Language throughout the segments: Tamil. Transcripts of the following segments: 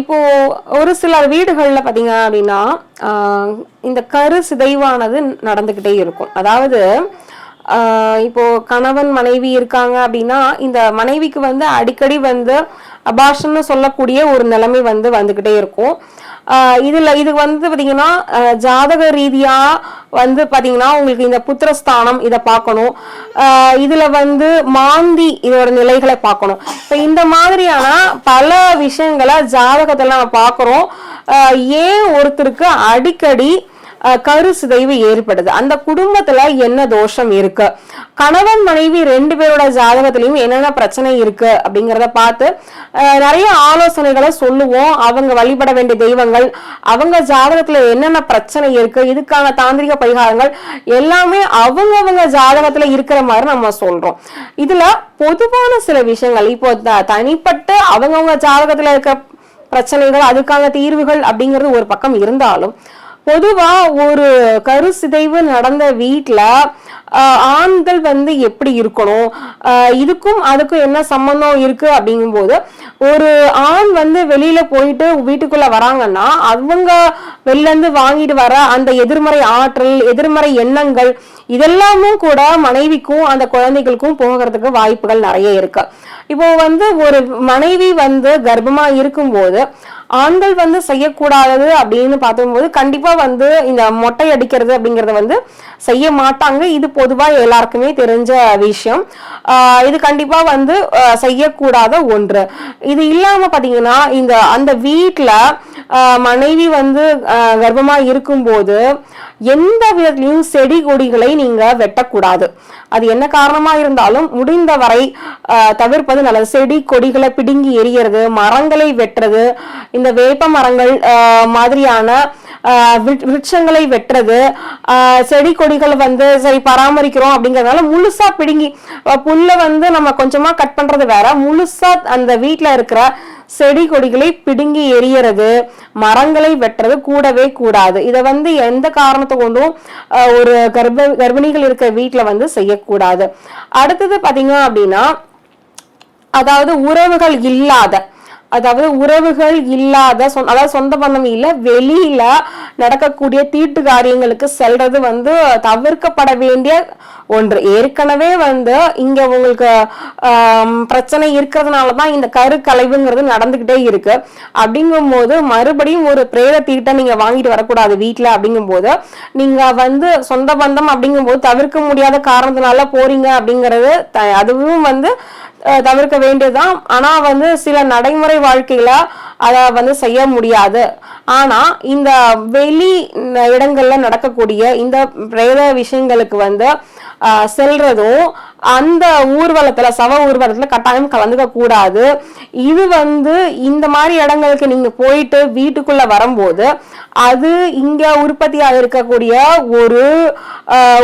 இப்போ ஒரு சில வீடுகளில் பார்த்தீங்க அப்படின்னா இந்த கரு சிதைவானது நடந்துக்கிட்டே இருக்கும். அதாவது இப்போது இப்போ கணவன் மனைவி இருக்காங்க அப்படின்னா இந்த மனைவிக்கு வந்து அடிக்கடி வந்து அபாஷன்னு சொல்லக்கூடிய ஒரு நிலைமை வந்து வந்துக்கிட்டே இருக்கும். இதில் இது வந்து பார்த்தீங்கன்னா ஜாதக ரீதியாக வந்து பார்த்தீங்கன்னா உங்களுக்கு இந்த புத்திரஸ்தானம் இதை பார்க்கணும். இதில் வந்து மாந்தி இதோட நிலைகளை பார்க்கணும். இப்போ இந்த மாதிரியான பல விஷயங்களை ஜாதகத்தில் நம்ம பார்க்குறோம். ஏன் ஒருத்தருக்கு அடிக்கடி கரு சிதைவு ஏற்படுது. அந்த குடும்பத்துல என்ன தோஷம் இருக்கு? கணவன் மனைவி ரெண்டு பேரோட ஜாதகத்திலையும் என்னென்ன பிரச்சனை இருக்கு அப்படிங்கிறத பார்த்து நிறைய ஆலோசனைகளை சொல்லுவோம். அவங்க வழிபட வேண்டிய தெய்வங்கள் அவங்க ஜாதகத்துல என்னென்ன பிரச்சனை இருக்கு இதுக்கான தாந்திரிக பரிகாரங்கள் எல்லாமே அவங்கவங்க ஜாதகத்துல இருக்கிற மாதிரி நம்ம சொல்றோம். இதுல பொதுவான சில விஷயங்கள் இப்போ தனிப்பட்டு தனிப்பட்ட ஜாதகத்துல இருக்க பிரச்சனைகள் அதுக்கான தீர்வுகள் அப்படிங்கிறது ஒரு பக்கம் இருந்தாலும் பொதுவா ஒரு கரு சிதைவு நடந்த வீட்டில் ஆண்கள் வந்து எப்படி இருக்கணும்? இதுக்கும் அதுக்கும் என்ன சம்பந்தம் இருக்கு அப்படிங்கும்போது ஒரு ஆண் வந்து வெளியில போயிட்டு வீட்டுக்குள்ள வராங்கன்னா அவங்க வெளிலேருந்து வாங்கிட்டு வர அந்த எதிர்மறை ஆற்றல் எதிர்மறை எண்ணங்கள் இதெல்லாமும் கூட மனைவிக்கும் அந்த குழந்தைகளுக்கும் போகிறதுக்கு வாய்ப்புகள் நிறைய இருக்கு. இப்போ வந்து ஒரு மனைவி வந்து கர்ப்பமா இருக்கும்போது ஆண்கள் வந்து செய்யக்கூடாதது அப்படின்னு பார்த்தும்போது கண்டிப்பா வந்து இந்த மொட்டை அடிக்கிறது அப்படிங்கறத வந்து செய்ய மாட்டாங்க. இது பொதுவாக எல்லாருக்குமே தெரிஞ்ச விஷயம். இது கண்டிப்பாக வந்து செய்யக்கூடாத ஒன்று. இது இல்லாமல் பார்த்தீங்கன்னா இந்த அந்த வீட்டில் மனைவி வந்து கர்ப்பமாக இருக்கும்போது எந்த விதத்திலையும் செடி கொடிகளை நீங்கள் வெட்டக்கூடாது. அது என்ன காரணமாக இருந்தாலும் முடிந்த வரை தவிர்ப்பது நல்லது. செடி கொடிகளை பிடுங்கி எரியறது மரங்களை வெட்டுறது இந்த வேப்ப மரங்கள் மாதிரியான விருட்சங்களை வெட்டுறது செடி கொடிகளை வந்து சரி பராமரிக்கிறோம் அப்படிங்கறதுனால முழுசா பிடுங்கி புல்ல புல்லை வந்து நம்ம கொஞ்சமா கட் பண்றது வேற. முழுசா அந்த வீட்டில் இருக்கிற செடி கொடிகளை பிடுங்கி எரியறது மரங்களை வெட்டுறது கூடவே கூடாது. இதை வந்து எந்த காரணத்தை கொண்டும் ஒரு கர்ப்ப கர்ப்பிணிகள் இருக்க வீட்டில் வந்து செய்யக்கூடாது. அடுத்தது பாத்தீங்க அப்படின்னா அதாவது உறவுகள் இல்லாத அதாவது உறவுகள் இல்லாத சொ- அதாவது சொந்த பந்தம் இல்லை வெளியில நடக்கக்கூடிய தீட்டு காரியங்களுக்கு செல்றது வந்து தவிர்க்கப்பட வேண்டிய ஒன்று. ஏற்கனவே வந்து இங்க உங்களுக்கு பிரச்சனை இருக்கிறதுனால தான் இந்த கரு கலைவுங்கிறது நடந்துகிட்டே இருக்கு. அப்படிங்கும்போது மறுபடியும் ஒரு பிரேத தீட்டை நீங்க வாங்கிட்டு வரக்கூடாது வீட்ல அப்படிங்கும்போது. நீங்க வந்து சொந்த பந்தம் அப்படிங்கும்போது தவிர்க்க முடியாத காரணத்தினால போறீங்க அப்படிங்கிறது த- அதுவும் வந்து தவிர்க்க வேண்டியதுதான். ஆனா வந்து சில நடைமுறை வாழ்க்கையில அதை வந்து செய்ய முடியாது. ஆனா இந்த வெளி இடங்களில் இடங்கள்ல நடக்கக்கூடிய இந்த பிரேத விஷயங்களுக்கு வந்து செல்றதும் அந்த ஊர்வலத்துல சவ ஊர்வலத்துல கட்டாயம் கலந்துக்க கூடாது. இது வந்து இந்த மாதிரி இடங்களுக்கு நீங்க போயிட்டு வீட்டுக்குள்ள வரும்போது அது இங்க உற்பத்தியாக இருக்கக்கூடிய ஒரு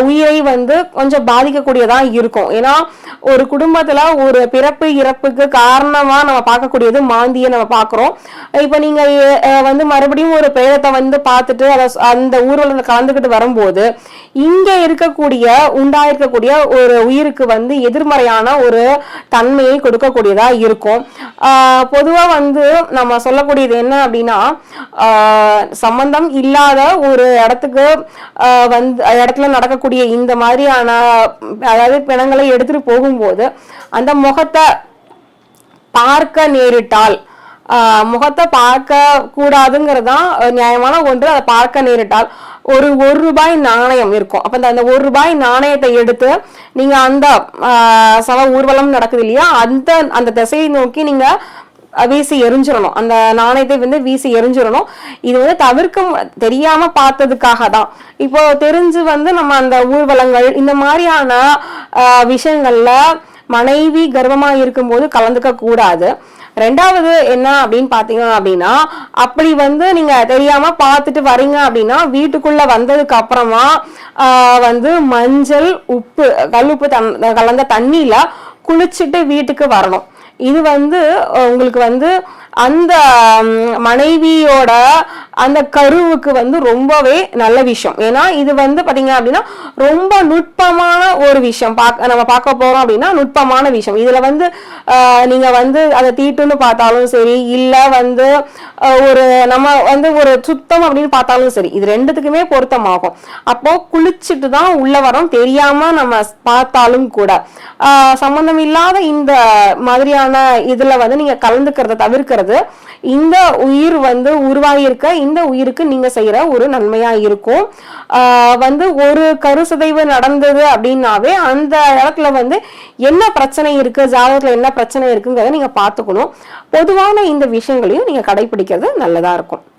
உயிரை வந்து கொஞ்சம் பாதிக்கக்கூடியதா இருக்கும். ஏன்னா ஒரு குடும்பத்துல ஒரு பிறப்பு இறப்புக்கு காரணமா நம்ம பார்க்கக்கூடியது மாந்தியை நம்ம பார்க்குறோம். இப்ப நீங்க வந்து மறுபடியும் ஒரு பிரேதத்தை வந்து பார்த்துட்டு அதை அந்த ஊர்வலம் கலந்துக்கிட்டு வரும்போது இங்க இருக்கக்கூடிய உண்டாயிருக்கக்கூடிய ஒரு உயிருக்கு வந்து எதிர்மறையான ஒரு தன்மையை கொடுக்கக்கூடியதா இருக்கும். பொதுவாக பொதுவா வந்து நம்ம சொல்லக்கூடியது என்ன அப்படின்னா சம்பந்தம் இல்லாத ஒரு இடத்துக்கு வந்து இடத்துல நடக்கக்கூடிய இந்த மாதிரியான அதாவது பிணங்களை எடுத்துட்டு போகும்போது அந்த முகத்தை பார்க்க நேரிட்டால் முகத்தை பார்க்க கூடாதுங்கிறது தான் நியாயமான ஒன்று. அதை பார்க்க நேரிட்டால் ஒரு ஒரு ரூபாய் நாணயம் இருக்கும். அப்ப அந்த- அந்த ஒரு ரூபாய் நாணயத்தை எடுத்து நீங்க அந்த சவ ஊர்வலம் நடக்குது இல்லையா? அந்த அந்த திசையை நோக்கி நீங்க வீசி எரிஞ்சிடணும். அந்த நாணயத்தை வந்து வீசி எரிஞ்சிடணும். இது வந்து தவிர்க்க தெரியாம பார்த்ததுக்காக தான். இப்போ தெரிஞ்சு வந்து நம்ம அந்த ஊர்வலங்கள் இந்த மாதிரியான விஷயங்கள்ல மனைவி கர்ப்பமா இருக்கும்போது கலந்துக்க கூடாது. ரெண்டாவது என்ன அப்படின்னு பாத்தீங்க அப்படின்னா அப்படி வந்து நீங்க தெரியாம பார்த்துட்டு வரீங்க அப்படின்னா வீட்டுக்குள்ள வந்ததுக்கு அப்புறமா வந்து மஞ்சள் உப்பு கல்லுப்பு தன் கலந்த தண்ணியில குளிச்சுட்டு வீட்டுக்கு வரணும். இது வந்து உங்களுக்கு வந்து அந்த மனைவியோட அந்த கருவுக்கு வந்து ரொம்பவே நல்ல விஷயம். ஏன்னா இது வந்து பார்த்தீங்க அப்படின்னா ரொம்ப நுட்பமான ஒரு விஷயம். பார்க்க நம்ம பார்க்க போகிறோம் அப்படின்னா நுட்பமான விஷயம். இதில் வந்து நீங்கள் வந்து அதை தீட்டுன்னு பார்த்தாலும் சரி இல்லை வந்து ஒரு நம்ம வந்து ஒரு சுத்தம் அப்படின்னு பார்த்தாலும் சரி இது ரெண்டுத்துக்குமே பொருத்தமாகும். அப்போது குளிச்சுட்டு தான் உள்ள வரோம். தெரியாமல் நம்ம பார்த்தாலும் கூட. சம்மந்தம் இல்லாத இந்த மாதிரியான இதுல வந்து நீங்க கலந்துக்கிறத தவிர்க்கிறது. இந்த உயிர் வந்து உருவாகியிருக்க இந்த உயிருக்கு நீங்க செய்யற ஒரு நன்மையா இருக்கும். வந்து ஒரு கருசிதைவு நடந்தது அப்படின்னாவே அந்த இடத்துல வந்து என்ன பிரச்சனை இருக்கு ஜாதகத்துல என்ன பிரச்சனை இருக்குங்கிறத நீங்க பாத்துக்கணும் பொதுவான இந்த விஷயங்களையும் நீங்க கடைபிடிக்கிறது நல்லதா இருக்கும்.